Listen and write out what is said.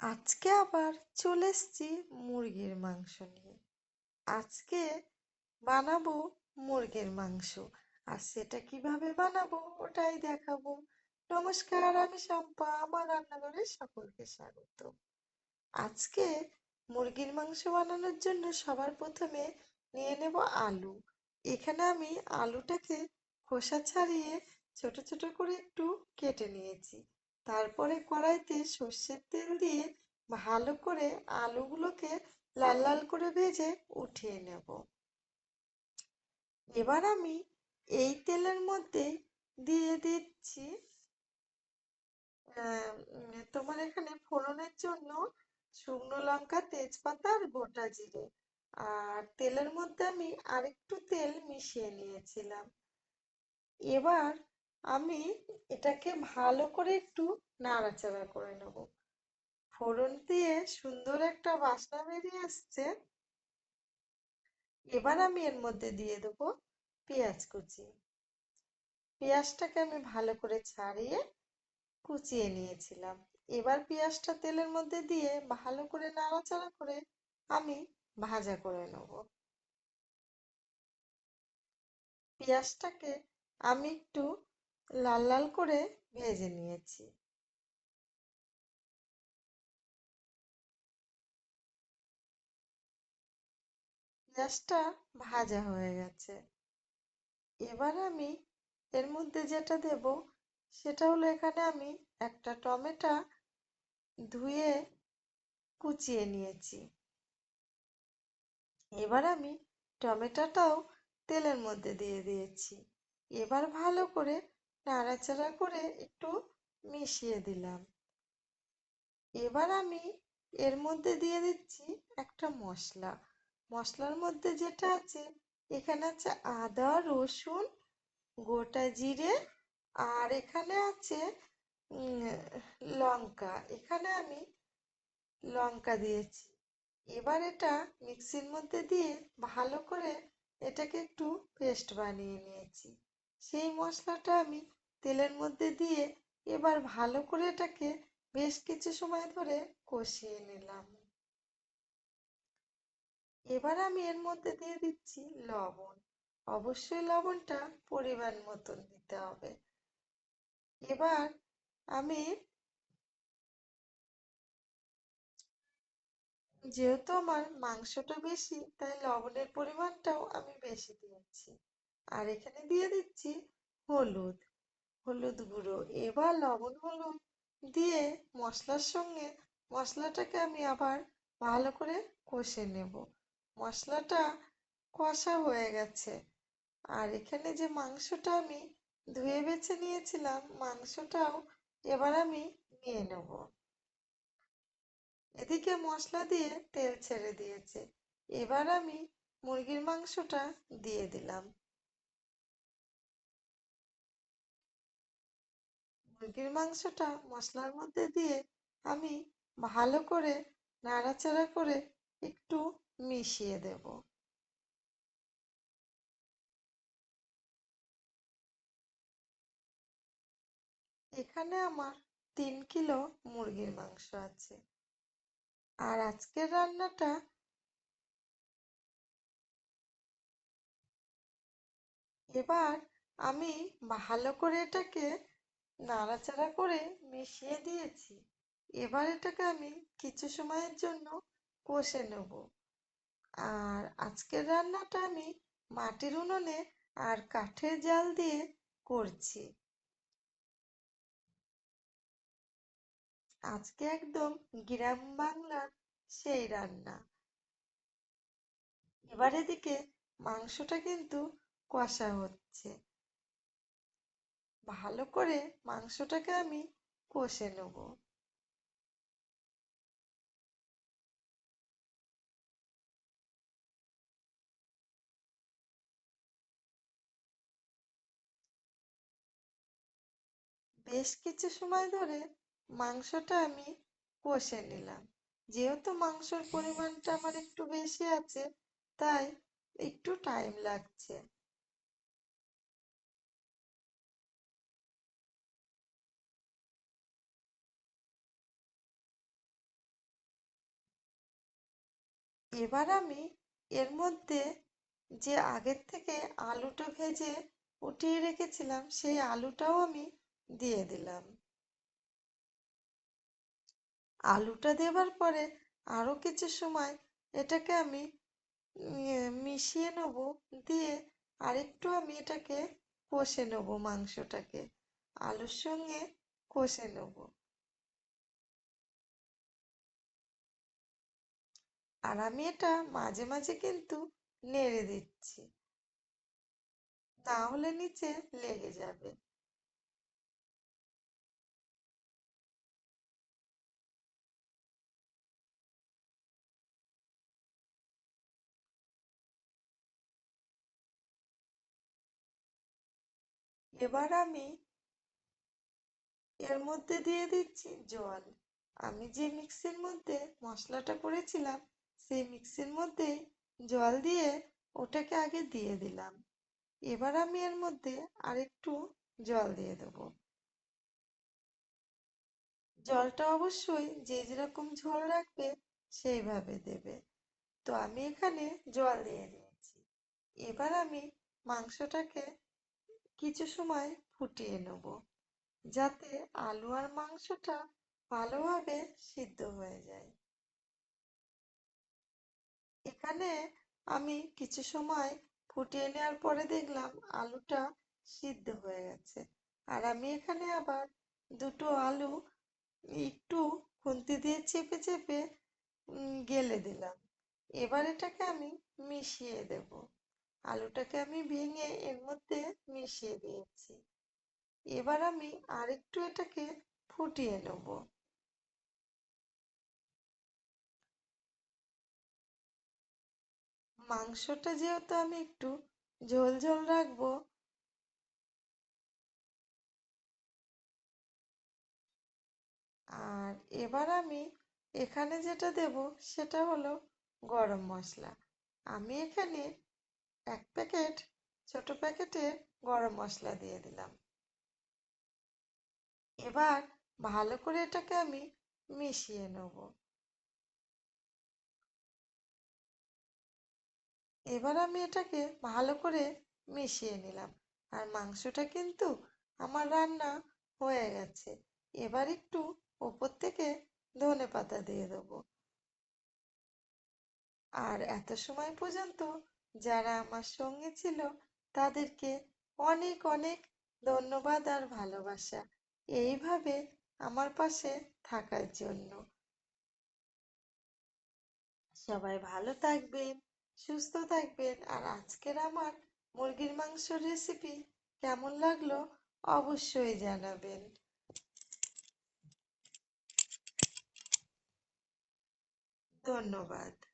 আজকে আবার চলে এসেছি মুরগির মাংস নিয়ে। আজকে বানাবো মুরগির মাংস। আর সেটা কীভাবে বানাবো ওটাই দেখাবো। নমস্কার, আমি শম্পা আমার রান্নাঘরে সকলকে স্বাগত। আজকে মুরগির মাংস বানানোর জন্য সবার প্রথমে নিয়ে নেব আলু। এখানে আমি আলুটাকে খোসা ছাড়িয়ে ছোট ছোট করে একটু কেটে নিয়েছি। তারপরে কড়াইতে সর্ষের তেল দিয়ে ভালো করে আলুগুলোকে লাল লাল করে ভেজে উঠিয়ে নেব। এবার আমি এই তেলের মধ্যে দিয়ে দিচ্ছি তোমার এখানে ফোড়নের জন্য শুকনো লঙ্কা, তেজপাতা আর গোটা জিরে। আর তেলের মধ্যে আমি আরেকটু তেল মিশিয়ে নিয়েছিলাম। এবার আমি এটাকে ভালো করে একটু নাড়াচাড়া করে নেব। ফোড়ন দিয়ে সুন্দর একটা বাসনা বেরিয়ে আসছে। এবার আমি এর মধ্যে দিয়ে দেবো পেঁয়াজ কুচি। পেঁয়াজটাকে আমি ভালো করে ছাড়িয়ে কুচিয়ে নিয়েছিলাম। এবার পেঁয়াজটা তেলের মধ্যে দিয়ে ভালো করে নাড়াচাড়া করে আমি ভাজা করে নেব। পেঁয়াজটাকে আমি একটু লাল লাল করে ভেজে নিয়েছি। পেঁয়াজটা ভাজা হয়ে গেছে। এবার আমি এর মধ্যে যেটা দেব সেটা হলো এখানে আমি একটা টমেটো ধুয়ে কুচিয়ে নিয়েছি। এবার আমি টমেটোটাও তেলের মধ্যে দিয়ে দিয়েছি। এবার ভালো করে নাড়াচাড়া করে একটু মিশিয়ে দিলাম। এবার আমি এর মধ্যে দিয়ে দিচ্ছি একটা মশলা। মশলার মধ্যে যেটা আছে, এখানে আছে আদা, রসুন, গোটা জিরে, আর এখানে আছে লঙ্কা। এখানে আমি লঙ্কা দিয়েছি। এবার এটা মিক্সির মধ্যে দিয়ে ভালো করে এটাকে একটু পেস্ট বানিয়ে নিয়েছি। সেই মশলাটা আমি তেলের মধ্যে দিয়ে এবার ভালো করে এটাকে বেশ কিছু সময় ধরে কষিয়ে নিলাম। এবার আমি এর মধ্যে দিয়ে দিচ্ছি লবণ। অবশ্যই লবণটা পরিমাণ মতন দিতে হবে। এবার আমি যেহেতু আমার মাংসটা বেশি, তাই লবণের পরিমাণটাও আমি বেশি দিয়েছি। আর এখানে দিয়ে দিচ্ছি হলুদ। হলুদ গুঁড়ো। এবার লবণ হলুদ দিয়ে মশলার সঙ্গে মশলাটাকে আমি আবার ভালো করে কষে নেব। মশলাটা কষা হয়ে গেছে। আর এখানে যে মাংসটা আমি ধুয়ে বেছে নিয়েছিলাম, মাংসটাও এবার আমি নিয়ে নেব। এদিকে মশলা দিয়ে তেল ছেড়ে দিয়েছে। এবার আমি মুরগির মাংসটা দিয়ে দিলাম। মুরগির মাংসটা মশলার মধ্যে দিয়ে আমি ভালো করে নাড়াচাড়া করে একটু মিশিয়ে দেব। এখানে আমার তিন কিলো মুরগির মাংস আছে। আর আজকের রান্নাটা এবার আমি ভালো করে এটাকে নাড়াচাড়া করে মিশিয়ে দিয়েছি। এবার এটাকে আমি কিছু সময়ের জন্য কষে নেব। আর আজকের রান্নাটা আমি মাটির উনুনে আর কাঠের জাল দিয়ে করছি। আজকে একদম গ্রাম বাংলার সেই রান্না। এবার এদিকে মাংসটা কিন্তু কষা হচ্ছে। ভালো করে মাংসটাকে আমি কষে নেব। বেশ কিছু সময় ধরে মাংসটা আমি কষে নিলাম। যেহেতু মাংসর পরিমাণটা আমার একটু বেশি আছে, তাই একটু টাইম লাগছে। এবার আমি এর মধ্যে যে আগের থেকে আলুটা ভেজে উঠিয়ে রেখেছিলাম, সেই আলুটাও আমি দিয়ে দিলাম। আলুটা দেবার পরে আরও কিছু সময় এটাকে আমি মিশিয়ে নেব, দিয়ে আরেকটু আমি এটাকে কষে নেব মাংসটাকে। আলুর সঙ্গে কষে নেব। আর আমি এটা মাঝে মাঝে কিন্তু নেড়ে দিচ্ছি। না হলে নিচে লেগে যাবে। এবার আমি এর মধ্যে দিয়ে দিচ্ছি জল। আমি যে মিক্সির মধ্যে মশলাটা করেছিলাম সেই মিক্সির মধ্যে জল দিয়ে ওটাকে আগে দিয়ে দিলাম। এবার আমি এর মধ্যে আরেকটু জল দিয়ে দেবো। জলটা অবশ্যই যে যেরকম ঝোল রাখবে সেইভাবে দেবে। তো আমি এখানে জল দিয়ে দিয়েছি। এবার আমি মাংসটাকে কিছু সময় ফুটিয়ে নেব যাতে আলু আর মাংসটা ভালোভাবে সিদ্ধ হয়ে যায়। এখানে আমি কিছু সময় ফুটিয়ে নেওয়ার পরে দেখলাম আলুটা সিদ্ধ হয়ে গেছে। আর আমি এখানে আবার দুটো আলু একটু খুন্তি দিয়ে চেপে চেপে গেলে দিলাম। এবার এটাকে আমি মিশিয়ে দেব। আলুটাকে আমি ভেঙে এর মধ্যে মিশিয়ে দিয়েছি। এবার আমি আরেকটু এটাকে ফুটিয়ে নেব। মাংসটা যেহেতু আমি একটু ঝোল ঝোল রাখব, আর এবার আমি এখানে যেটা দেব সেটা হলো গরম মশলা। আমি এখানে এক প্যাকেট, ছোট প্যাকেটে গরম মশলা দিয়ে দিলাম। এবার ভালো করে এটাকে আমি মিশিয়ে নেব। এবার আমি এটাকে ভালো করে মিশিয়ে নিলাম। আর মাংসটা কিন্তু আমার রান্না হয়ে গেছে। এবার একটু ওপর থেকে ধনে পাতা দিয়ে দেবো। আর এত সময় পর্যন্ত যারা আমার সঙ্গে ছিল, তাদেরকে অনেক অনেক ধন্যবাদ আর ভালোবাসা। এইভাবে আমার পাশে থাকার জন্য। সবাই ভালো থাকবেন। সুস্থ থাকবেন। আর আজকের আমার মুরগির মাংস রেসিপি কেমন লাগল অবশ্যই জানাবেন। ধন্যবাদ।